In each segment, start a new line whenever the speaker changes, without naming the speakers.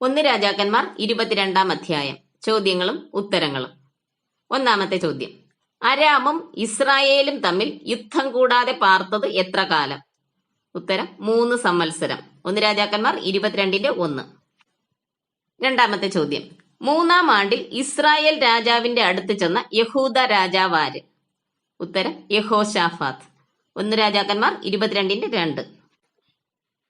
ഒന്ന് രാജാക്കന്മാർ ഇരുപത്തിരണ്ടാം അധ്യായം. ചോദ്യങ്ങളും ഉത്തരങ്ങളും. ഒന്നാമത്തെ ചോദ്യം. അരാമും ഇസ്രായേലും തമ്മിൽ യുദ്ധം കൂടാതെ പാർത്തത് എത്ര കാലം? ഉത്തരം മൂന്ന് സംവത്സരം. ഒന്ന് രാജാക്കന്മാർ ഇരുപത്തിരണ്ടിന്റെ ഒന്ന്. രണ്ടാമത്തെ ചോദ്യം. മൂന്നാം ആണ്ടിൽ ഇസ്രായേൽ രാജാവിന്റെ അടുത്ത് ചെന്ന യഹൂദ രാജാവാര്? ഉത്തരം യഹോഷാഫാത്ത് ഒന്ന് രാജാക്കന്മാർ ഇരുപത്തിരണ്ടിന്റെ രണ്ട്.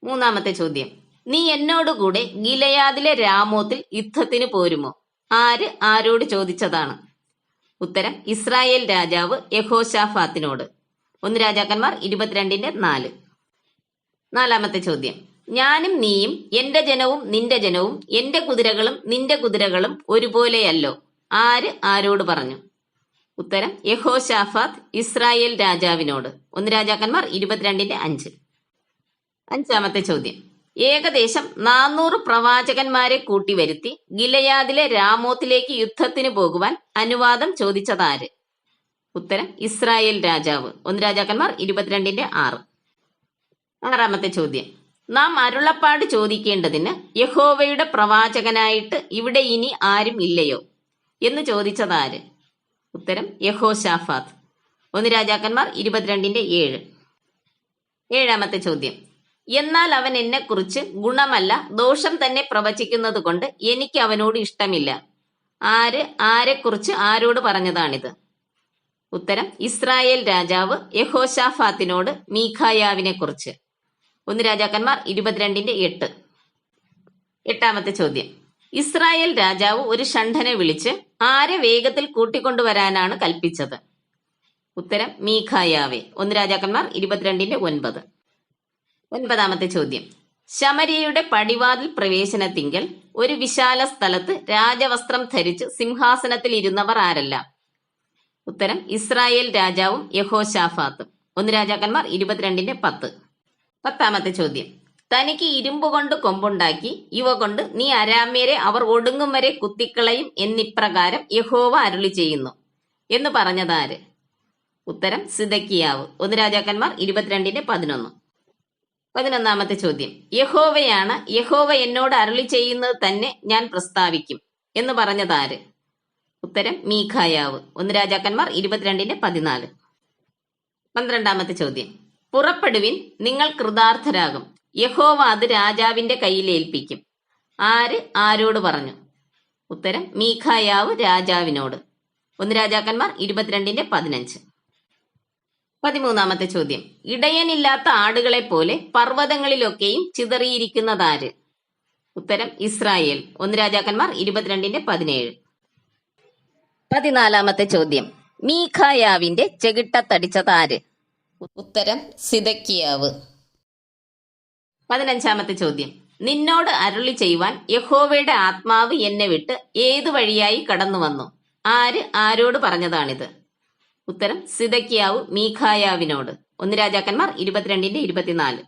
മൂന്നാമത്തെ ചോദ്യം. നീ എന്നോടുകൂടെ ഗിലയാദിലെ രാമോത്തിൽ യുദ്ധത്തിന് പോരുമോ? ആര് ആരോട് ചോദിച്ചതാണ്? ഉത്തരം ഇസ്രായേൽ രാജാവ് യഹോഷാഫാത്തിനോട് ഒന്ന് രാജാക്കന്മാർ ഇരുപത്തിരണ്ടിന്റെ നാല്. നാലാമത്തെ ചോദ്യം. ഞാനും നീയും എന്റെ ജനവും നിന്റെ ജനവും എന്റെ കുതിരകളും നിന്റെ കുതിരകളും ഒരുപോലെയല്ലോ. ആര് ആരോട് പറഞ്ഞു? ഉത്തരം യഹോഷാഫാത്ത് ഇസ്രായേൽ രാജാവിനോട്. ഒന്ന് രാജാക്കന്മാർ ഇരുപത്തിരണ്ടിന്റെ അഞ്ച്. അഞ്ചാമത്തെ ചോദ്യം. ഏകദേശം നാനൂറ് പ്രവാചകന്മാരെ കൂട്ടി കൂട്ടിവരുത്തി ഗിലയാദിലെ രാമോത്തിലേക്ക് യുദ്ധത്തിന് പോകുവാൻ അനുവാദം ചോദിച്ചതാര്? ഉത്തരം ഇസ്രായേൽ രാജാവ്. ഒന്ന് രാജാക്കന്മാർ ഇരുപത്തിരണ്ടിന്റെ ആറ്. ആറാമത്തെ ചോദ്യം. നാം അരുളപ്പാട് ചോദിക്കേണ്ടതിന് യഹോവയുടെ പ്രവാചകനായിട്ട് ഇവിടെ ഇനി ആരും ഇല്ലയോ? എന്ന് ചോദിച്ചതാര്? ഉത്തരം യഹോ ഷാഫാത്ത് ഒന്ന് രാജാക്കന്മാർ ഇരുപത്തിരണ്ടിന്റെ ഏഴ്. ഏഴാമത്തെ ചോദ്യം. എന്നാൽ അവൻ എന്നെക്കുറിച്ച് ഗുണമല്ല ദോഷം തന്നെ പ്രവചിക്കുന്നത് കൊണ്ട് എനിക്ക് അവനോട് ഇഷ്ടമില്ല. ആര് ആരെക്കുറിച്ച് ആരോട് പറഞ്ഞതാണിത്? ഉത്തരം ഇസ്രായേൽ രാജാവ് യഹോഷാഫാത്തിനോട് മീഖായാവിനെ കുറിച്ച് ഒന്ന് രാജാക്കന്മാർ ഇരുപത്തിരണ്ടിന്റെ എട്ട്. എട്ടാമത്തെ ചോദ്യം. ഇസ്രായേൽ രാജാവ് ഒരു ഷണ്ഠനെ വിളിച്ച് ആരെ വേഗത്തിൽ കൂട്ടിക്കൊണ്ടുവരാനാണ് കൽപ്പിച്ചത്? ഉത്തരം മീഖായാവെ. ഒന്ന് രാജാക്കന്മാർ ഇരുപത്തിരണ്ടിന്റെ ഒൻപത്. ഒൻപതാമത്തെ ചോദ്യം. ശമരിയയുടെ പടിവാതിൽ പ്രവേശനത്തിങ്കൽ ഒരു വിശാല സ്ഥലത്ത് രാജവസ്ത്രം ധരിച്ച് സിംഹാസനത്തിൽ ഇരുന്നവർ ആരല്ല? ഉത്തരം ഇസ്രായേൽ രാജാവും യഹോഷാഫാത്തും ഒന്ന് രാജാക്കന്മാർ ഇരുപത്തിരണ്ടിന്റെ പത്ത്. പത്താമത്തെ ചോദ്യം. തനിക്ക് ഇരുമ്പ് കൊണ്ട് കൊമ്പുണ്ടാക്കി ഇവ കൊണ്ട് നീ അരാമ്യരെ അവർ ഒടുങ്ങും വരെ കുത്തിക്കളയും എന്നിപ്രകാരം യഹോവ അരുളി ചെയ്യുന്നു. എന്ന് പറഞ്ഞതാര്? ഉത്തരം സിതക്കിയാവ് ഒന്ന് രാജാക്കന്മാർ ഇരുപത്തിരണ്ടിന്റെ പതിനൊന്ന്. പതിനൊന്നാമത്തെ ചോദ്യം. യഹോവയാണ് യഹോവ എന്നോട് അരുളി ചെയ്യുന്നത് തന്നെ ഞാൻ പ്രസ്താവിക്കും. എന്ന് പറഞ്ഞതാര്? ഉത്തരം മീഖായാവ്. ഒന്ന് രാജാക്കന്മാർ ഇരുപത്തിരണ്ടിന്റെ പതിനാല്. പന്ത്രണ്ടാമത്തെ ചോദ്യം. പുറപ്പെടുവിൻ നിങ്ങൾ കൃതാർത്ഥരാകും. യഹോവ അത് രാജാവിന്റെ കയ്യിൽ ഏൽപ്പിക്കും. ആര് ആരോട് പറഞ്ഞു? ഉത്തരം മീഖായാവ് രാജാവിനോട്. ഒന്ന് രാജാക്കന്മാർ ഇരുപത്തിരണ്ടിന്റെ പതിനഞ്ച്. പതിമൂന്നാമത്തെ ചോദ്യം. ഇടയനില്ലാത്ത ആടുകളെ പോലെ പർവതങ്ങളിലൊക്കെയും ചിതറിയിരിക്കുന്നതാര്? ഉത്തരം ഇസ്രായേൽ. ഒന്ന് രാജാക്കന്മാർ ഇരുപത്തിരണ്ടിന്റെ പതിനേഴ്. പതിനാലാമത്തെ ചോദ്യം. മീഖായാവിന്റെ ചെകിട്ടത്തടിച്ചതാര്? ഉത്തരം സിതക്കിയാവ് പതിനഞ്ചാമത്തെ ചോദ്യം. നിന്നോട് അരുളി ചെയ്യുവാൻ യഹോവയുടെ ആത്മാവ് എന്നെ വിട്ട് ഏതു വഴിയായി കടന്നു വന്നു ആര് ആരോട് പറഞ്ഞതാണിത്? ഉത്തരം സിതക്കിയാവ് മീഖായാവിനോട്. ഒന്ന് രാജാക്കന്മാർ ഇരുപത്തിരണ്ടിന്റെ ഇരുപത്തിനാല്.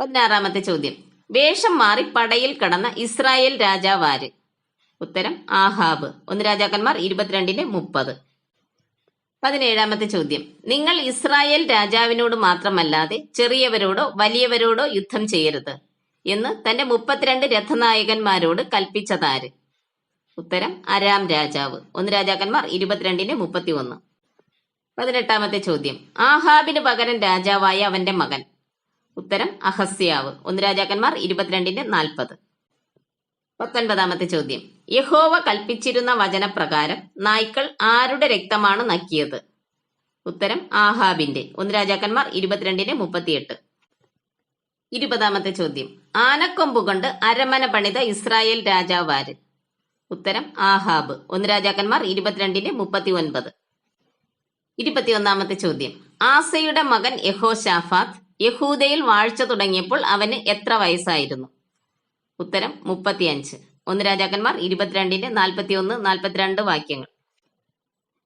പതിനാറാമത്തെ ചോദ്യം. വേഷം മാറി പടയിൽ കടന്ന ഇസ്രായേൽ രാജാവാര്? ഉത്തരം ആഹാബ്. ഒന്ന് രാജാക്കന്മാർ ഇരുപത്തിരണ്ടിന്റെ മുപ്പത്. പതിനേഴാമത്തെ ചോദ്യം. നിങ്ങൾ ഇസ്രായേൽ രാജാവിനോട് മാത്രമല്ലാതെ ചെറിയവരോടോ വലിയവരോടോ യുദ്ധം ചെയ്യരുത് എന്ന് തന്റെ മുപ്പത്തിരണ്ട് രഥനായകന്മാരോട് കൽപ്പിച്ചതാര്? ഉത്തരം അരാം രാജാവ്. ഒന്ന് രാജാക്കന്മാർ ഇരുപത്തിരണ്ടിന്റെ മുപ്പത്തി ഒന്ന് പതിനെട്ടാമത്തെ ചോദ്യം. ആഹാബിന് പകരം രാജാവായ അവന്റെ മകൻ. ഉത്തരം അഹസ്യാവ്. ഒന്ന് രാജാക്കന്മാർ ഇരുപത്തിരണ്ടിന്റെ നാൽപ്പത്. പത്തൊൻപതാമത്തെ ചോദ്യം. യഹോവ കൽപ്പിച്ചിരുന്ന വചനപ്രകാരം നായ്ക്കൾ ആരുടെ രക്തമാണ് നക്കിയത്? ഉത്തരം ആഹാബിന്റെ. ഒന്ന് രാജാക്കന്മാർ ഇരുപത്തിരണ്ടിന്റെ മുപ്പത്തിയെട്ട്. ഇരുപതാമത്തെ ചോദ്യം. ആനക്കൊമ്പ് കൊണ്ട് അരമന പണിത ഇസ്രായേൽ രാജാവ് ആര്? ഉത്തരം ആഹാബ്. ഒന്ന് രാജാക്കന്മാർ ഇരുപത്തിരണ്ടിന്റെ മുപ്പത്തി ഒൻപത് ഇരുപത്തിയൊന്നാമത്തെ ചോദ്യം. ആസയുടെ മകൻ യഹോഷാഫാത്ത് യഹൂദയിൽ വാഴ്ച തുടങ്ങിയപ്പോൾ അവന് എത്ര വയസ്സായിരുന്നു? ഉത്തരം മുപ്പത്തിയഞ്ച്. ഒന്ന് രാജാക്കന്മാർ ഇരുപത്തിരണ്ടിന്റെ നാൽപ്പത്തിയൊന്ന് നാൽപ്പത്തിരണ്ട് വാക്യങ്ങൾ.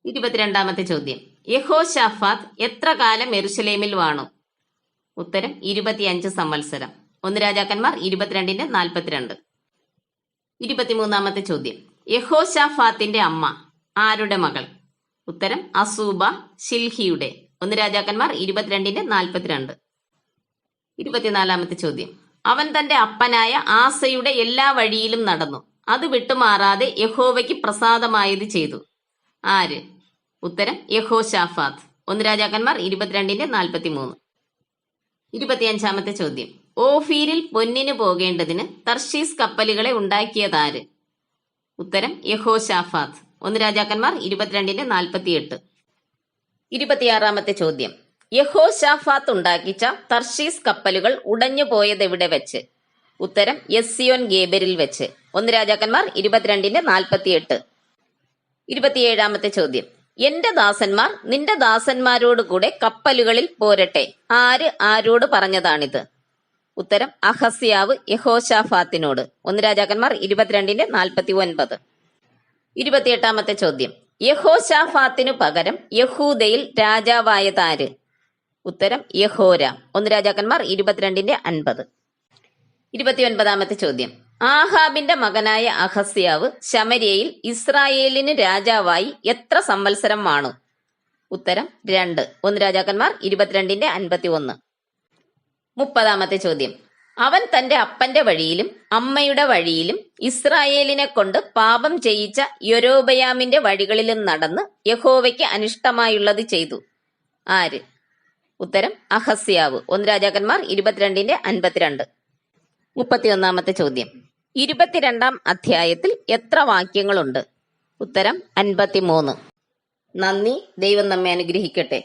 ഇരുപത്തിരണ്ടാമത്തെ ചോദ്യം. യഹോഷാഫാത്ത് എത്ര കാലം എരുസലേമിൽ വാണു? ഉത്തരം ഇരുപത്തിയഞ്ച് സംവത്സരം. ഒന്ന് രാജാക്കന്മാർ ഇരുപത്തിരണ്ടിന്റെ നാൽപ്പത്തിരണ്ട്. ഇരുപത്തിമൂന്നാമത്തെ ചോദ്യം. യഹോഷാഫാത്തിന്റെ അമ്മ ആരുടെ മകൾ? ഉത്തരം അസൂബ ഷിൽഹിയുടെ ഒന്ന് രാജാക്കന്മാർ ഇരുപത്തിരണ്ടിന്റെ നാൽപ്പത്തിരണ്ട്. ഇരുപത്തിനാലാമത്തെ ചോദ്യം. അവൻ തന്റെ അപ്പനായ ആസയുടെ എല്ലാ വഴിയിലും നടന്നു. അത് വിട്ടുമാറാതെ യഹോവയ്ക്ക് പ്രസാദമായത് ചെയ്തു. ആര്? ഉത്തരം യഹോ ഷാഫാദ് ഒന്ന് രാജാക്കന്മാർ ഇരുപത്തിരണ്ടിന്റെ നാൽപ്പത്തി മൂന്ന് ഇരുപത്തിയഞ്ചാമത്തെ ചോദ്യം. ഓഫീരിൽ പൊന്നിന് പോകേണ്ടതിന് തർഷീസ് കപ്പലുകളെ ഉണ്ടാക്കിയതാര്? ഉത്തരം യഹോഷാഫാത്ത് ഒന്ന് രാജാക്കന്മാർ ഇരുപത്തിരണ്ടിന്റെ നാൽപ്പത്തിയെട്ട്. ഇരുപത്തിയാറാമത്തെ ചോദ്യം. യഹോ ഷാഫാത്ത് ഉണ്ടാക്കിച്ച തർഷീസ് കപ്പലുകൾ ഉടഞ്ഞു പോയതെവിടെ വെച്ച്? ഉത്തരം യസ്സിയോൻ ഗേബരിൽ വെച്ച്. ഒന്ന് രാജാക്കന്മാർ ഇരുപത്തിരണ്ടിന്റെ നാൽപ്പത്തിയെട്ട്. ഇരുപത്തിയേഴാമത്തെ ചോദ്യം. എന്റെ ദാസന്മാർ നിന്റെ ദാസന്മാരോട് കൂടെ കപ്പലുകളിൽ പോരട്ടെ. ആര് ആരോട് പറഞ്ഞതാണിത്? ഉത്തരം അഹസ്യാവ് യഹോഷാഫാത്തിനോട് ഒന്ന് രാജാക്കന്മാർ ഇരുപത്തിരണ്ടിന്റെ നാൽപ്പത്തി ഒൻപത് ഇരുപത്തിയെട്ടാമത്തെ ചോദ്യം. യഹോഷാഫാത്തിനു പകരം യഹൂദയിൽ രാജാവായതാര് ഉത്തരം യഹോര. ഒന്ന് രാജാക്കന്മാർ ഇരുപത്തിരണ്ടിന്റെ അൻപത്. ഇരുപത്തിയൊൻപതാമത്തെ ചോദ്യം. ആഹാബിന്റെ മകനായ അഹസ്യാവ് ശമരിയയിൽ ഇസ്രായേലിന് രാജാവായി എത്ര സംവത്സരം വാണു? ഉത്തരം രണ്ട്. ഒന്ന് രാജാക്കന്മാർ ഇരുപത്തിരണ്ടിന്റെ അൻപത്തി ഒന്ന് മുപ്പതാമത്തെ ചോദ്യം. അവൻ തന്റെ അപ്പന്റെ വഴിയിലും അമ്മയുടെ വഴിയിലും ഇസ്രായേലിനെ കൊണ്ട് പാപം ചെയ്യിച്ച യൊരോബയാമിന്റെ വഴികളിലും നടന്ന് യഹോവയ്ക്ക് അനിഷ്ടമായുള്ളത് ചെയ്തു. ആര്? ഉത്തരം അഹസ്യാവ്. ഒന്ന് രാജാക്കന്മാർ ഇരുപത്തിരണ്ടിന്റെ അൻപത്തിരണ്ട്. മുപ്പത്തിയൊന്നാമത്തെ ചോദ്യം. ഇരുപത്തിരണ്ടാം അധ്യായത്തിൽ എത്ര വാക്യങ്ങളുണ്ട്? ഉത്തരം അൻപത്തിമൂന്ന്. നന്ദി ദൈവം നമ്മെ അനുഗ്രഹിക്കട്ടെ.